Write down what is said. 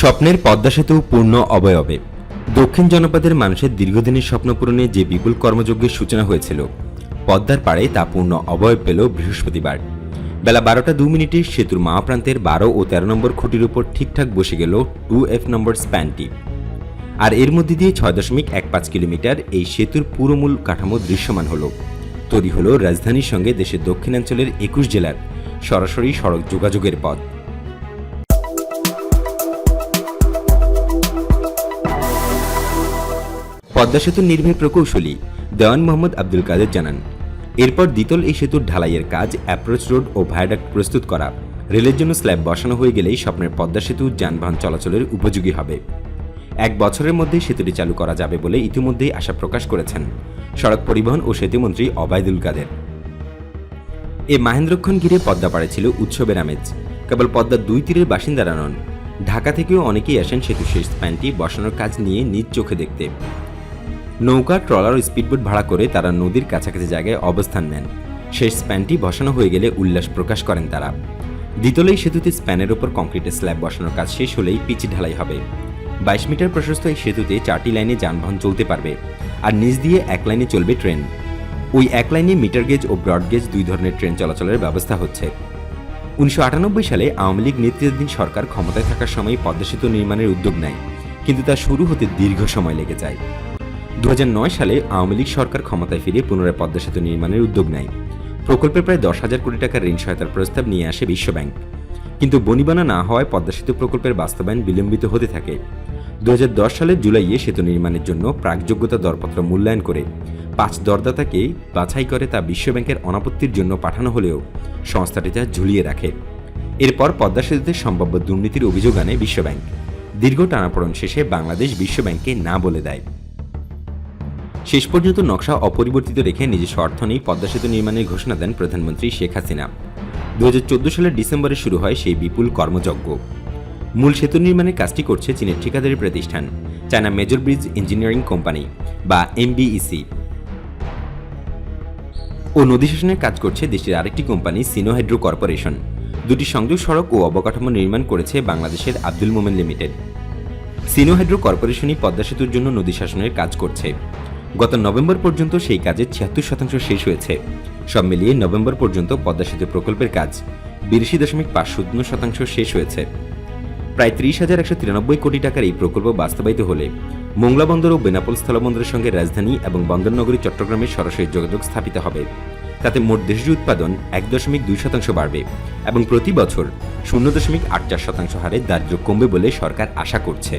স্বপ্নের পদ্মা সেতু পূর্ণ অবয়বে। দক্ষিণ জনপদের মানুষের দীর্ঘদিনের স্বপ্ন পূরণে যে বিপুল কর্মযজ্ঞের সূচনা হয়েছিল, পদ্মার পাড়ে তা পূর্ণ অবয়ব পেল বৃহস্পতিবার। বেলা বারোটা দু মিনিটে সেতুর মা প্রান্তের বারো ও তেরো নম্বর খুঁটির উপর ঠিকঠাক বসে গেল টু এফ নম্বর স্প্যানটি। আর এর মধ্যে দিয়ে ছয় দশমিক এক পাঁচ কিলোমিটার এই সেতুর পুরো মূল কাঠামো দৃশ্যমান হলো। তৈরি হলো রাজধানীর সঙ্গে দেশের দক্ষিণাঞ্চলের একুশ জেলার সরাসরি সড়ক যোগাযোগের পথ। পদ্মা সেতুর নির্বাহী প্রকৌশলী দেওয়ান মোহাম্মদ আব্দুল কাদের জানান, এরপর দ্বিতল এই সেতুর ঢালাইয়ের কাজ অ্যাপ্রোচ রোড ও ভায়াডাক্ট প্রস্তুত করা রেলের জন্য স্ল্যাব বসানো হয়ে গেলেই স্বপ্নের পদ্মা সেতু যানবাহন চলাচলের উপযোগী হবে। এক বছরের মধ্যে সেতুটি চালু করা যাবে বলে ইতিমধ্যেই আশা প্রকাশ করেছেন সড়ক পরিবহন ও সেতুমন্ত্রী অবায়দুল কাদের। এ মাহেন্দ্রক্ষণ ঘিরে পদ্মা পাড়ে ছিল উৎসবের আমেজ। কেবল পদ্মার দুই তীরের বাসিন্দারা নন, ঢাকা থেকেও অনেকেই আসেন সেতু শেষ স্প্যানটি বসানোর কাজ নিয়ে নিজ চোখে দেখতে। নৌকা, ট্রলার ও স্পিডবোট ভাড়া করে তারা নদীর কাছাকাছি জায়গায় অবস্থান নেন। শেষ স্প্যানটি বসানো হয়ে গেলে উল্লাস প্রকাশ করেন তারা। দ্বিতলেই সেতুতে স্প্যানের ওপর কংক্রিটের স্ল্যাব বসানোর কাজ শেষ হলেই পিচ ঢালাই হবে। বাইশ মিটার প্রশস্ত এই সেতুতে চারটি লাইনে যানবাহন চলতে পারবে আর নিচ দিয়ে এক লাইনে চলবে ট্রেন। ওই এক লাইনে মিটার গেজ ও ব্রড গেজ দুই ধরনের ট্রেন চলাচলের ব্যবস্থা হচ্ছে। উনিশশো আটানব্বই সালে আওয়ামী লীগ নেতৃত্বাধীন সরকার ক্ষমতায় থাকার সময় পদ্মা সেতু নির্মাণের উদ্যোগ নেয়, কিন্তু তা শুরু হতে দীর্ঘ সময় লেগে যায়। দু হাজার নয় সালে আওয়ামী লীগ সরকার ক্ষমতায় ফিরে পুনরায় পদ্মা সেতু নির্মাণের উদ্যোগ নেয়। প্রকল্পে প্রায় দশ হাজার কোটি টাকার ঋণ সহায়তার প্রস্তাব নিয়ে আসে বিশ্বব্যাংক। কিন্তু বনিবানা না হওয়ায় পদ্মা সেতু প্রকল্পের বাস্তবায়ন বিলম্বিত হতে থাকে। দুহাজার দশ সালের জুলাইয়ে সেতু নির্মাণের জন্য প্রাকযোগ্যতা দরপত্র মূল্যায়ন করে। পাঁচ দরদাতাকে বাছাই করে তা বিশ্বব্যাংকের অনাপত্তির জন্য পাঠানো হলেও সংস্থাটি তা ঝুলিয়ে রাখে। এরপর পদ্মা সেতুতে সম্ভাব্য দুর্নীতির অভিযোগ আনে বিশ্বব্যাংক। দীর্ঘ টানাপড়ন শেষে বাংলাদেশ বিশ্বব্যাংককে না বলে দেয়। শেষ পর্যন্ত নকশা অপরিবর্তিত রেখে নিজস্ব অর্থ নেই পদ্মা সেতু নির্মাণের ঘোষণা দেন প্রধানমন্ত্রী শেখ হাসিনা। দুই হাজার চোদ্দ সালের ডিসেম্বরে শুরু হয় সেই বিপুল কর্মযজ্ঞ। মূল সেতু নির্মাণের কাজটি করছে চীনের ঠিকাদারি প্রতিষ্ঠান, China major bridge engineering company বা এমবিইসি। ও নদী শাসনের কাজ করছে দেশের আরেকটি কোম্পানি, সিনো হাইড্রো কর্পোরেশন। দুটি সংযোগ সড়ক ও অবকাঠামো নির্মাণ করেছে বাংলাদেশের Abdul Momen limited. Sino Hydro কর্পোরেশনই Padma সেতুর জন্য নদী শাসনের কাজ করছে। গত নভেম্বর পর্যন্ত সেই কাজের ছিয়াত্তর শতাংশ শেষ হয়েছে। সব মিলিয়ে নভেম্বর পর্যন্ত পদ্মা সেতু প্রকল্পের কাজ বিরাশি দশমিক পাঁচ শূন্য শতাংশ শেষ হয়েছে। প্রায় ত্রিশ হাজার একশো তিরানব্বই কোটি টাকার এই প্রকল্প বাস্তবায়িত হলে মোংলা বন্দর ও বেনাপোল স্থলবন্দরের সঙ্গে রাজধানী এবং বন্দরনগরী চট্টগ্রামের সরাসরি যোগাযোগ স্থাপিত হবে। তাতে মোট দেশীয় উৎপাদন এক দশমিক দুই শতাংশ বাড়বে এবং প্রতি বছর শূন্য দশমিক আট চার শতাংশ হারে দারিদ্র্য কমবে বলে সরকার আশা করছে।